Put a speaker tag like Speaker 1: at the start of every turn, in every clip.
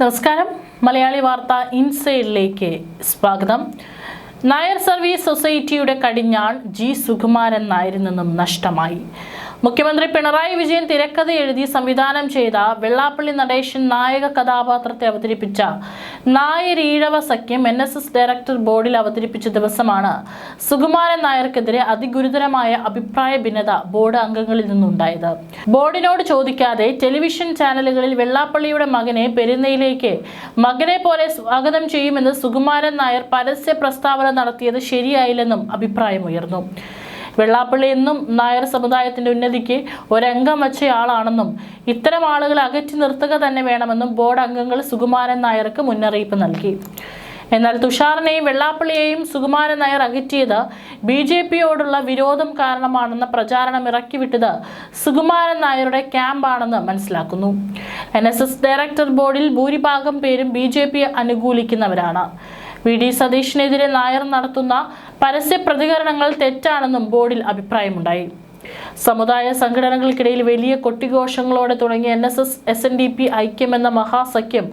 Speaker 1: നമസ്കാരം. മലയാളി വാർത്ത ഇൻസൈഡിലേക്ക് സ്വാഗതം. നായർ സർവീസ് സൊസൈറ്റിയുടെ കടിഞ്ഞാൺ ജി സുകുമാരൻ നായരിൽ നിന്നും നഷ്ടമായി. മുഖ്യമന്ത്രി പിണറായി വിജയൻ തിരക്കഥ എഴുതി സംവിധാനം ചെയ്ത വെള്ളാപ്പള്ളി നടേശൻ നായക കഥാപാത്രത്തെ അവതരിപ്പിച്ച നായർ ഈഴവ സഖ്യം എൻ എസ് എസ് ഡയറക്ടർ ബോർഡിൽ അവതരിപ്പിച്ച ദിവസമാണ്. സുകുമാരൻ നായർക്കെതിരെ അതിഗുരുതരമായ അഭിപ്രായ ഭിന്നത ബോർഡ് അംഗങ്ങളിൽ നിന്നുണ്ടായത്. ബോർഡിനോട് ചോദിക്കാതെ ടെലിവിഷൻ ചാനലുകളിൽ വെള്ളാപ്പള്ളിയുടെ മകനെ പെരുന്നയിലേക്ക് മകനെ പോലെ സ്വാഗതം ചെയ്യുമെന്ന് സുകുമാരൻ നായർ പരസ്യ പ്രസ്താവന നടത്തിയത് ശരിയായില്ലെന്നും അഭിപ്രായമുയർന്നു. വെള്ളാപ്പള്ളി എന്നും നായർ സമുദായത്തിന്റെ ഉന്നതിക്ക് ഒരംഗം വച്ചയാളാണെന്നും ഇത്തരം ആളുകളെ അകറ്റി നിർത്തുക തന്നെ വേണമെന്നും ബോർഡ് അംഗങ്ങൾ സുകുമാരൻ നായർക്ക് മുന്നറിയിപ്പ് നൽകി. എന്നാൽ തുഷാറിനെയും വെള്ളാപ്പള്ളിയെയും സുകുമാരൻ നായർ അകറ്റിയത് ബി ജെ പിയോടുള്ള വിരോധം കാരണമാണെന്ന പ്രചാരണം ഇറക്കിവിട്ടത് സുകുമാരൻ നായരുടെ ക്യാമ്പാണെന്ന് മനസ്സിലാക്കുന്നു. എൻ ഡയറക്ടർ ബോർഡിൽ ഭൂരിഭാഗം പേരും ബി അനുകൂലിക്കുന്നവരാണ്. വി ഡി സതീഷിനെതിരെ നായർ നടത്തുന്ന പരസ്യ പ്രതികരണങ്ങൾ തെറ്റാണെന്നും ബോർഡിൽ അഭിപ്രായമുണ്ടായി. സമുദായ സംഘടനകൾക്കിടയിൽ വലിയ കൊട്ടിഘോഷങ്ങളോടെ തുടങ്ങിയ N S S S N D P ഐക്യം എന്ന മഹാസഖ്യം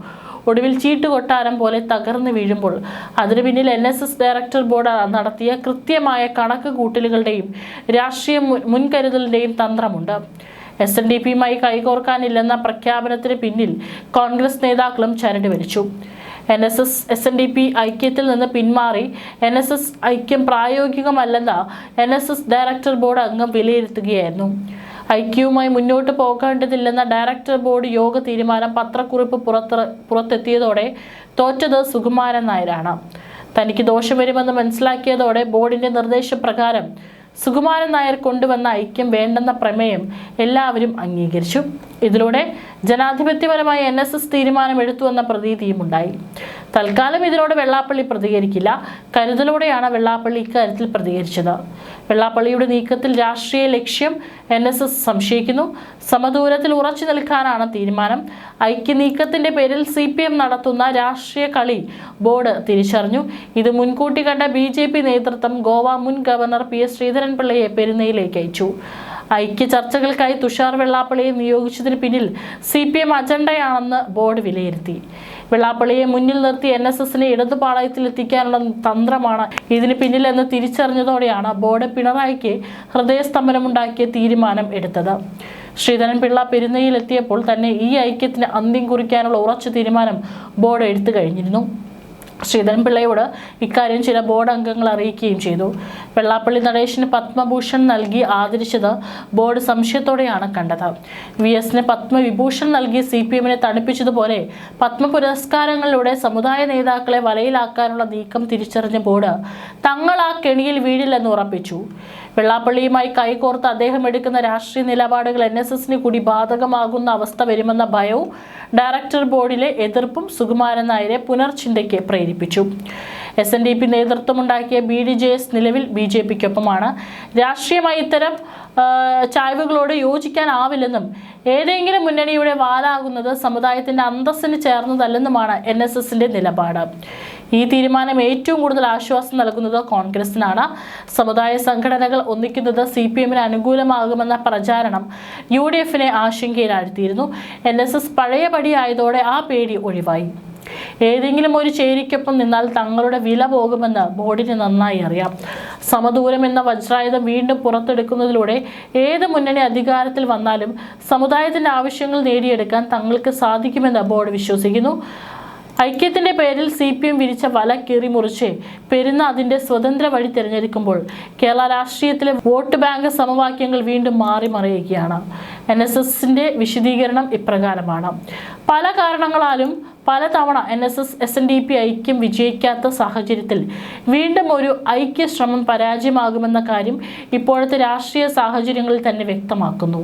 Speaker 1: ഒടുവിൽ ചീട്ടുകൊട്ടാരം പോലെ തകർന്നു വീഴുമ്പോൾ അതിനു പിന്നിൽ N S S director board നടത്തിയ കൃത്യമായ കണക്ക് കൂട്ടലുകളുടെയും രാഷ്ട്രീയ മുൻ- മുൻകരുതലിന്റെയും തന്ത്രമുണ്ട്. എസ് എൻ ഡി പിയുമായി കൈകോർക്കാനില്ലെന്ന പ്രഖ്യാപനത്തിന് പിന്നിൽ കോൺഗ്രസ് നേതാക്കളും ചരട് വലിച്ചു N S S S N D P ഐക്യത്തിൽ നിന്ന് പിന്മാറി എൻ എസ് എസ് ഐക്യം പ്രായോഗികമല്ലെന്ന് N S S director board അംഗം വിലയിരുത്തുകയായിരുന്നു. ഐക്യവുമായി മുന്നോട്ട് പോകേണ്ടതില്ലെന്ന ഡയറക്ടർ ബോർഡ് യോഗ തീരുമാനം പത്രക്കുറിപ്പ് പുറത്ത് പുറത്തെത്തിയതോടെ തോറ്റത് സുകുമാരൻ നായരാണ്. തനിക്ക് ദോഷം വരുമെന്ന് മനസ്സിലാക്കിയതോടെ ബോർഡിന്റെ നിർദ്ദേശപ്രകാരം സുകുമാരൻ നായർ കൊണ്ടുവന്ന ഐക്യം വേണ്ടെന്ന പ്രമേയം എല്ലാവരും അംഗീകരിച്ചു. ഇതിലൂടെ ജനാധിപത്യപരമായ എൻ എസ് എസ് തീരുമാനം എടുത്തുവെന്ന പ്രതീതിയും ഉണ്ടായി തൽക്കാലം ഇതിനോട് വെള്ളാപ്പള്ളി പ്രതികരിക്കില്ല. കരുതലോടെയാണ് വെള്ളാപ്പള്ളി ഇക്കാര്യത്തിൽ പ്രതികരിച്ചത്. വെള്ളാപ്പള്ളിയുടെ നീക്കത്തിൽ രാഷ്ട്രീയ ലക്ഷ്യം എൻ എസ് എസ് സംശയിക്കുന്നു. സമദൂരത്തിൽ ഉറച്ചു നിൽക്കാനാണ് തീരുമാനം. ഐക്യ നീക്കത്തിന്റെ പേരിൽ സി പി എം നടത്തുന്ന രാഷ്ട്രീയ കളി ബോർഡ് തിരിച്ചറിഞ്ഞു. ഇത് മുൻകൂട്ടി കണ്ട ബി നേതൃത്വം ഗോവ മുൻ ഗവർണർ പി എസ് ശ്രീധരൻപിള്ളയെ പെരുന്നയിലേക്ക് അയച്ചു. ഐക്യ ചർച്ചകൾക്കായി തുഷാർ വെള്ളാപ്പള്ളിയെ നിയോഗിച്ചതിന് പിന്നിൽ സി പി എം അജണ്ടയാണെന്ന് ബോർഡ് വിലയിരുത്തി. വെള്ളാപ്പള്ളിയെ മുന്നിൽ നിർത്തി എൻ എസ് എസിനെ ഇടതുപാളയത്തിൽ എത്തിക്കാനുള്ള തന്ത്രമാണ് ഇതിന് പിന്നിലെന്ന് തിരിച്ചറിഞ്ഞതോടെയാണ് ബോർഡ് പിണറായിക്ക് ഹൃദയസ്തംഭനമുണ്ടാക്കിയ തീരുമാനം എടുത്തത്. ശ്രീധരൻ പിള്ള പെരുന്നയിലെത്തിയപ്പോൾ തന്നെ ഈ ഐക്യത്തിന് അന്ത്യം കുറിക്കാനുള്ള ഉറച്ച തീരുമാനം ബോർഡ് എടുത്തു കഴിഞ്ഞിരുന്നു. ശ്രീധരൻ പിള്ളയോട് ഇക്കാര്യം ചില ബോർഡ് അംഗങ്ങൾ അറിയിക്കുകയും ചെയ്തു. വെള്ളാപ്പള്ളി നടേശന് പത്മഭൂഷൺ നൽകി ആദരിച്ചത് ബോർഡ് സംശയത്തോടെയാണ് കണ്ടത്. വി എസിന് പത്മവിഭൂഷൺ നൽകി സി പി എമ്മിനെ തണുപ്പിച്ചതുപോലെ പത്മ പുരസ്കാരങ്ങളിലൂടെ സമുദായ നേതാക്കളെ വലയിലാക്കാനുള്ള നീക്കം തിരിച്ചറിഞ്ഞ ബോർഡ് തങ്ങൾ ആ കെണിയിൽ വീഴില്ലെന്ന് ഉറപ്പിച്ചു. വെള്ളാപ്പള്ളിയുമായി കൈകോർത്ത് അദ്ദേഹം എടുക്കുന്ന രാഷ്ട്രീയ നിലപാടുകൾ എൻ എസ് എസിന് കൂടി ബാധകമാകുന്ന അവസ്ഥ വരുമെന്ന ഭയവും ഡയറക്ടർ ബോർഡിലെ എതിർപ്പും സുകുമാരൻ നായരെ പുനർചിന്തയ്ക്ക് പ്രേരിപ്പിച്ചു. എസ് എൻ ഡി പി നേതൃത്വമുണ്ടാക്കിയ ബി ഡി ജെ എസ് നിലവിൽ ബി ജെ പിക്കൊപ്പമാണ് രാഷ്ട്രീയമായി ഇത്തരം ചായ്വുകളോട് യോജിക്കാനാവില്ലെന്നും ഏതെങ്കിലും മുന്നണിയുടെ വാലാകുന്നത് സമുദായത്തിന്റെ അന്തസ്സിന് ചേർന്നതല്ലെന്നുമാണ് എൻ എസ് എസിന്റെ നിലപാട്. ഈ തീരുമാനം ഏറ്റവും കൂടുതൽ ആശ്വാസം നൽകുന്നത് കോൺഗ്രസിനാണ്. സമുദായ സംഘടനകൾ ഒന്നിക്കുന്നത് സി പി എമ്മിന് അനുകൂലമാകുമെന്ന പ്രചാരണം യു ഡി എഫിനെ ആശങ്കയിലാഴ്ത്തിയിരുന്നു. എൻ എസ് എസ് പഴയപടിയായതോടെ ആ പേടി ഒഴിവായി. ഏതെങ്കിലും ഒരു ചേരിക്കൊപ്പം നിന്നാൽ തങ്ങളുടെ വില പോകുമെന്ന് ബോർഡിന് നന്നായി അറിയാം. സമദൂരം എന്ന വജ്രായുധം വീണ്ടും പുറത്തെടുക്കുന്നതിലൂടെ ഏത് മുന്നണി അധികാരത്തിൽ വന്നാലും സമുദായത്തിന്റെ ആവശ്യങ്ങൾ നേടിയെടുക്കാൻ തങ്ങൾക്ക് സാധിക്കുമെന്ന് ബോർഡ് വിശ്വസിക്കുന്നു. ഐക്യത്തിന്റെ പേരിൽ സി പി എം വിരിച്ച വല കീറി മുറിച്ച് പെരുന്ന അതിന്റെ സ്വതന്ത്ര വഴി തിരഞ്ഞെടുക്കുമ്പോൾ കേരള രാഷ്ട്രീയത്തിലെ വോട്ട് ബാങ്ക് സമവാക്യങ്ങൾ വീണ്ടും മാറി മറിയുകയാണ്. എൻ എസ് എസിന്റെ വിശദീകരണം ഇപ്രകാരമാണ്. പല കാരണങ്ങളാലും പലതവണ N S S S N D P ഐക്യം വിജയിക്കാത്ത സാഹചര്യത്തിൽ വീണ്ടും ഒരു ഐക്യ ശ്രമം പരാജയമാകുമെന്ന കാര്യം ഇപ്പോഴത്തെ രാഷ്ട്രീയ സാഹചര്യങ്ങളിൽ തന്നെ വ്യക്തമാക്കുന്നു.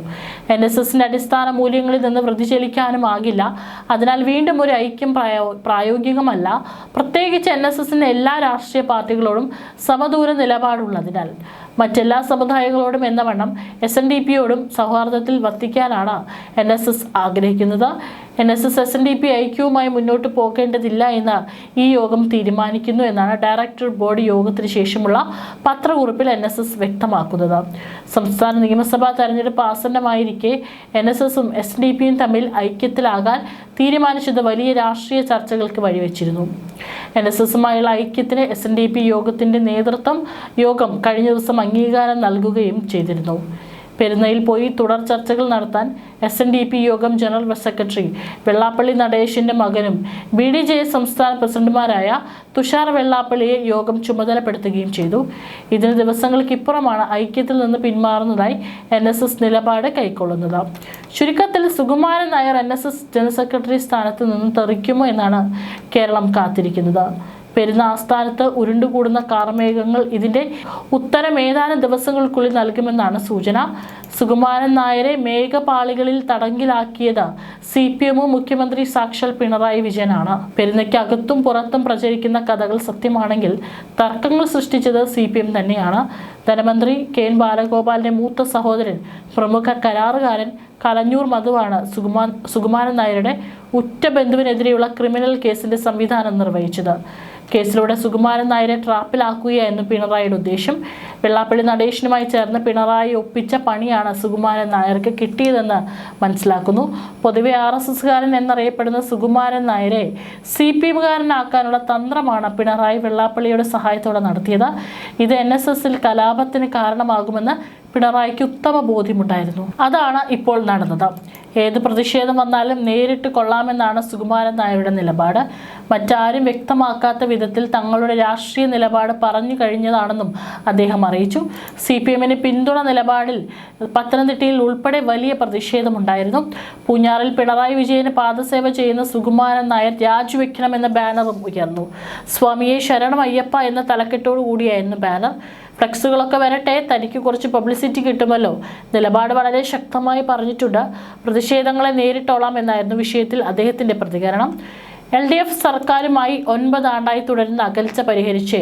Speaker 1: എൻ എസ് എസിന്റെ അടിസ്ഥാന മൂല്യങ്ങളിൽ നിന്ന് പ്രതിചലിക്കാനും ആകില്ല. അതിനാൽ വീണ്ടും ഒരു ഐക്യം പ്രായോ പ്രായോഗികമല്ല. പ്രത്യേകിച്ച് എൻ എസ് എസിന്റെ എല്ലാ രാഷ്ട്രീയ പാർട്ടികളോടും സമദൂര നിലപാടുള്ളതിനാൽ. മറ്റെല്ലാ സമുദായങ്ങളോടും എന്ന വണ്ണം എസ് എൻ ഡി പിയോടും സൗഹാർദ്ദത്തിൽ വർത്തിക്കാനാണ് എൻ എസ് എസ് ആഗ്രഹിക്കുന്നത്. N S S S N D P ഐക്യവുമായി മുന്നോട്ട് പോകേണ്ടതില്ല എന്ന് ഈ യോഗം തീരുമാനിക്കുന്നു എന്നാണ് ഡയറക്ടർ ബോർഡ് യോഗത്തിന് ശേഷമുള്ള പത്രക്കുറിപ്പിൽ എൻ എസ് എസ് വ്യക്തമാക്കുന്നത്. സംസ്ഥാന നിയമസഭാ തെരഞ്ഞെടുപ്പ് ആസന്നമായിരിക്കെ എൻ എസ് എസും എസ് ഡി പിയും തമ്മിൽ ഐക്യത്തിലാകാൻ തീരുമാനിച്ചത് വലിയ രാഷ്ട്രീയ ചർച്ചകൾക്ക് വഴിവെച്ചിരുന്നു. എൻ എസ് എസുമായുള്ള ഐക്യത്തിന് എസ് എൻ ഡി പി യോഗത്തിന്റെ നേതൃത്വം യോഗം കഴിഞ്ഞ ദിവസം അംഗീകാരം നൽകുകയും ചെയ്തിരുന്നു. പെരുന്നയിൽ പോയി തുടർ ചർച്ചകൾ നടത്താൻ എസ് എൻ ഡി പി യോഗം ജനറൽ സെക്രട്ടറി വെള്ളാപ്പള്ളി നടേശിന്റെ മകനും ബി ഡി ജെ എസ് സംസ്ഥാന പ്രസിഡന്റുമാരായ തുഷാർ വെള്ളാപ്പള്ളിയെ യോഗം ചുമതലപ്പെടുത്തുകയും ചെയ്തു. ഇതിന് ദിവസങ്ങൾക്കിപ്പുറമാണ് ഐക്യത്തിൽ നിന്ന് പിന്മാറുന്നതായി എൻ എസ് എസ് നിലപാട് കൈക്കൊള്ളുന്നത്. ചുരുക്കത്തിൽ Sukumaran Nair N S S general secretary സ്ഥാനത്ത് നിന്ന് തെറിക്കുമോ എന്നാണ് കേരളം കാത്തിരിക്കുന്നത്. പെരുന്ന ആസ്ഥാനത്ത് ഉരുണ്ടുകൂടുന്ന കാർമേഘങ്ങൾ ഇതിന്റെ ഉത്തരം ഏതാനും ദിവസങ്ങൾക്കുള്ളിൽ നൽകുമെന്നാണ് സൂചന. സുകുമാരൻ നായരെ മേഘപാളികളിൽ തടങ്കിലാക്കിയത് സി പി എമ്മും മുഖ്യമന്ത്രി സാക്ഷാൽ പിണറായി വിജയനാണ്. പെരുന്നയ്ക്കകത്തും പുറത്തും പ്രചരിക്കുന്ന കഥകൾ സത്യമാണെങ്കിൽ തർക്കങ്ങൾ സൃഷ്ടിച്ചത് സി പി എം തന്നെയാണ്. ധനമന്ത്രി കെ എൻ ബാലഗോപാലിന്റെ മൂത്ത സഹോദരൻ പ്രമുഖ കരാറുകാരൻ കലഞ്ഞൂർ മധുവാണ് സുകുമാൻ സുകുമാരൻ നായരുടെ ഉറ്റ ബന്ധുവിനെതിരെയുള്ള ക്രിമിനൽ കേസിന്റെ സംവിധാനം നിർവഹിച്ചത്. കേസിലൂടെ സുകുമാരൻ നായരെ ട്രാപ്പിലാക്കുകയായിരുന്നു പിണറായിയുടെ ഉദ്ദേശം. വെള്ളാപ്പള്ളി നടേശനുമായി ചേർന്ന് പിണറായി ഒപ്പിച്ച പണിയാണ് സുകുമാരൻ നായർക്ക് കിട്ടിയതെന്ന് മനസ്സിലാക്കുന്നു. പൊതുവെ ആർ എസ് എസ്കാരൻ എന്നറിയപ്പെടുന്ന സുകുമാരൻ നായരെ സി പി എമ്മുകാരനാക്കാനുള്ള തന്ത്രമാണ് പിണറായി വെള്ളാപ്പള്ളിയുടെ സഹായത്തോടെ നടത്തിയത്. ഇത് എൻ എസ് എസിൽ കലാപത്തിന് കാരണമാകുമെന്ന് പിണറായിക്ക് ഉത്തമ ബോധ്യമുണ്ടായിരുന്നു. അതാണ് ഇപ്പോൾ നടന്നത്. ഏത് പ്രതിഷേധം വന്നാലും നേരിട്ട് കൊള്ളാമെന്നാണ് സുകുമാരൻ നായരുടെ നിലപാട്. മറ്റാരും വ്യക്തമാക്കാത്ത വിധത്തിൽ തങ്ങളുടെ രാഷ്ട്രീയ നിലപാട് പറഞ്ഞു കഴിഞ്ഞതാണെന്നും അദ്ദേഹം അറിയിച്ചു. സി പി എമ്മിന് പിന്തുണ നിലപാടിൽ പത്തനംതിട്ടയിൽ ഉൾപ്പെടെ വലിയ പ്രതിഷേധമുണ്ടായിരുന്നു. പൂഞ്ഞാറിൽ പിണറായി വിജയന് പാദസേവ ചെയ്യുന്ന സുകുമാരൻ നായർ രാജിവെക്കണമെന്ന ബാനറും ഉയർന്നു. സ്വാമിയെ ശരണം അയ്യപ്പ എന്ന തലക്കെട്ടോടു കൂടിയായിരുന്നു ബാനർ. ഫ്ലെക്സുകളൊക്കെ വരട്ടെ തനിക്ക് കുറച്ച് പബ്ലിസിറ്റി കിട്ടുമല്ലോ. നിലപാട് വളരെ ശക്തമായി പറഞ്ഞിട്ടുണ്ട്. പ്രതിഷേധങ്ങളെ നേരിട്ടോളാം എന്നായിരുന്നു വിഷയത്തിൽ അദ്ദേഹത്തിന്റെ പ്രതികരണം. എൽ ഡി എഫ് സർക്കാരുമായി ഒൻപതാണ്ടായി തുടരുന്ന അകൽച്ച പരിഹരിച്ച്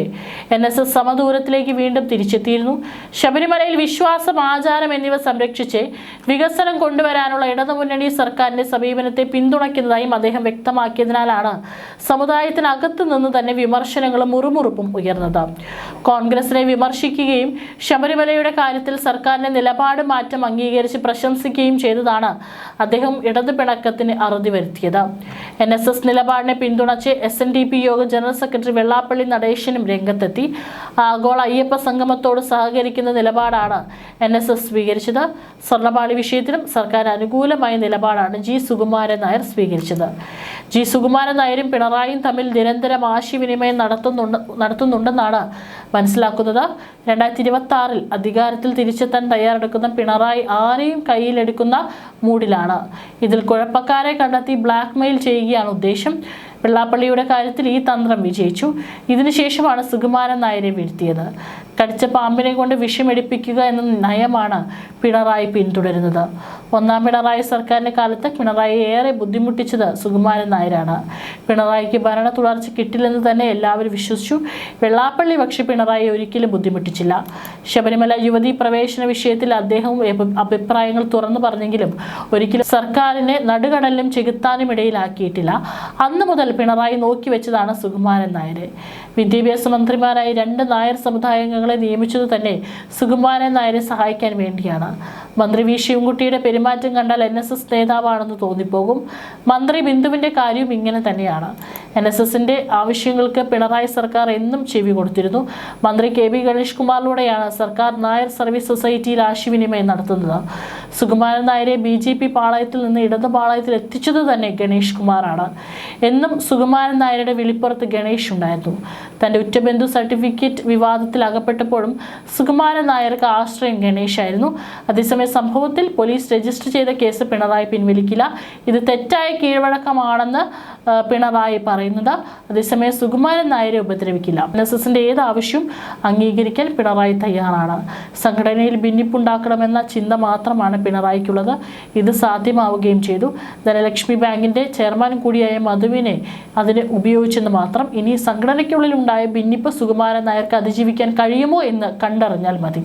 Speaker 1: എൻ എസ് എസ് സമദൂരത്തിലേക്ക് വീണ്ടും തിരിച്ചെത്തിയിരുന്നു. ശബരിമലയിൽ വിശ്വാസം ആചാരം എന്നിവ സംരക്ഷിച്ച് വികസനം കൊണ്ടുവരാനുള്ള ഇടതുമുന്നണി സർക്കാരിന്റെ സമീപനത്തെ പിന്തുണയ്ക്കുന്നതായും അദ്ദേഹം വ്യക്തമാക്കിയതിനാലാണ് സമുദായത്തിനകത്ത് നിന്ന് തന്നെ വിമർശനങ്ങളും മുറുമുറുപ്പും ഉയർന്നത്. കോൺഗ്രസിനെ വിമർശിക്കുകയും ശബരിമലയുടെ കാര്യത്തിൽ സർക്കാരിന്റെ നിലപാട് മാറ്റം അംഗീകരിച്ച് പ്രശംസിക്കുകയും ചെയ്തതാണ് അദ്ദേഹം ഇടതു പിണക്കത്തിന് അറുതി വരുത്തിയത്. എൻ എസ് എസ് നിലപാടിനെ പിന്തുണച്ച് എസ് എൻ ഡി പി യോഗ ജനറൽ സെക്രട്ടറി വെള്ളാപ്പള്ളി നടേശനും രംഗത്തെത്തി. ആഗോള അയ്യപ്പ സംഗമത്തോട് സഹകരിക്കുന്ന നിലപാടാണ് എൻ എസ് എസ് സ്വീകരിച്ചത്. സ്വർണപാളി വിഷയത്തിലും സർക്കാർ അനുകൂലമായ നിലപാടാണ് ജി സുകുമാരൻ നായർ സ്വീകരിച്ചത്. ജി സുകുമാരൻ നായരും പിണറായിയും തമ്മിൽ നിരന്തരം ആശയവിനിമയം നടത്തുന്നുണ്ട് നടത്തുന്നുണ്ടെന്നാണ് മനസ്സിലാക്കുന്നത്. രണ്ടായിരത്തി ഇരുപത്തി ആറിൽ അധികാരത്തിൽ തിരിച്ചെത്താൻ തയ്യാറെടുക്കുന്ന പിണറായി ആരെയും കയ്യിലെടുക്കുന്ന മൂഡിലാണ് ഇതിൽ കുഴപ്പക്കാരെ കണ്ടെത്തി ബ്ലാക്ക്മെയിൽ ചെയ്യുകയാണ് ഉദ്ദേശം. വെള്ളാപ്പള്ളിയുടെ കാര്യത്തിൽ ഈ തന്ത്രം വിജയിച്ചു. ഇതിനുശേഷമാണ് സുകുമാരൻ നായരെ വീഴ്ത്തിയത്. കടിച്ച പാമ്പിനെ കൊണ്ട് വിഷമെടുപ്പിക്കുക എന്ന നയമാണ് പിണറായി പിന്തുടരുന്നത്. ഒന്നാം പിണറായി സർക്കാരിന്റെ കാലത്ത് പിണറായി ഏറെ ബുദ്ധിമുട്ടിച്ചത് സുകുമാരൻ നായരാണ്. പിണറായിക്ക് ഭരണ തുടർച്ച കിട്ടില്ലെന്ന് തന്നെ എല്ലാവരും വിശ്വസിച്ചു. വെള്ളാപ്പള്ളി പക്ഷേ പിണറായി ഒരിക്കലും ബുദ്ധിമുട്ടിച്ചില്ല. ശബരിമല യുവതി പ്രവേശന വിഷയത്തിൽ അദ്ദേഹവും അഭിപ്രായങ്ങൾ തുറന്നു പറഞ്ഞെങ്കിലും ഒരിക്കലും സർക്കാരിനെ നടുകടലിലും ചെകുത്താനും ഇടയിലാക്കിയിട്ടില്ല. അന്ന് മുതൽ പിണറായി നോക്കി വെച്ചതാണ് സുകുമാരൻ നായരെ. വിദ്യാഭ്യാസ മന്ത്രിമാരായി രണ്ട് നായർ സമുദായങ്ങളെ നിയമിച്ചത് തന്നെ സുകുമാരൻ നായരെ സഹായിക്കാൻ വേണ്ടിയാണ്. മന്ത്രി വി. ശിവൻകുട്ടിയുടെ പെരുമാറ്റം കണ്ടാൽ എൻ എസ് എസ് നേതാവാണെന്ന് തോന്നിപ്പോകും. മന്ത്രി ബിന്ദുവിന്റെ കാര്യവും ഇങ്ങനെ തന്നെയാണ്. എൻ എസ് എസിന്റെ ആവശ്യങ്ങൾക്ക് പിണറായി സർക്കാർ എന്നും ചെവി കൊടുത്തിരുന്നു. മന്ത്രി കെ ബി ഗണേഷ് കുമാറിലൂടെയാണ് സർക്കാർ നായർ സർവീസ് സൊസൈറ്റിയിൽ ആശയവിനിമയം നടത്തുന്നത്. സുകുമാരൻ നായരെ ബി ജെ പി പാളയത്തിൽ നിന്ന് ഇടതു പാളയത്തിൽ എത്തിച്ചത് തന്നെ ഗണേഷ് കുമാറാണ് എന്നും സുകുമാരൻ നായരുടെ വിളിപ്പുറത്ത് ഗണേഷ് ഉണ്ടായിരുന്നു. തന്റെ ഉറ്റബന്ധു സർട്ടിഫിക്കറ്റ് വിവാദത്തിൽ അകപ്പെട്ടപ്പോഴും സുകുമാരൻ നായർക്ക് ആശ്രയം ഗണേഷ് ആയിരുന്നു. അതേസമയം സംഭവത്തിൽ പോലീസ് രജിസ്റ്റർ ചെയ്ത കേസ് പിണറായി പിൻവലിക്കില്ല. ഇത് തെറ്റായ കീഴ്വഴക്കമാണെന്ന് പിണറായി പറയുന്നു പറയുന്നത്. അതേസമയം സുകുമാരൻ നായരെ ഉപദ്രവിക്കില്ല. എൻ എസ് ഏത് ആവശ്യവും അംഗീകരിക്കാൻ പിണറായി തയ്യാറാണ്. സംഘടനയിൽ ഭിന്നിപ്പുണ്ടാക്കണമെന്ന ചിന്ത മാത്രമാണ് പിണറായിക്കുള്ളത്. ഇത് സാധ്യമാവുകയും ചെയ്തു. ധനലക്ഷ്മി ബാങ്കിന്റെ ചെയർമാൻ കൂടിയായ മധുവിനെ അതിന് ഉപയോഗിച്ചെന്ന് മാത്രം ഇനി സംഘടനയ്ക്കുള്ളിൽ ഉണ്ടായ ഭിന്നിപ്പ് സുകുമാരൻ നായർക്ക് അതിജീവിക്കാൻ കഴിയുമോ എന്ന് കണ്ടറിഞ്ഞാൽ മതി.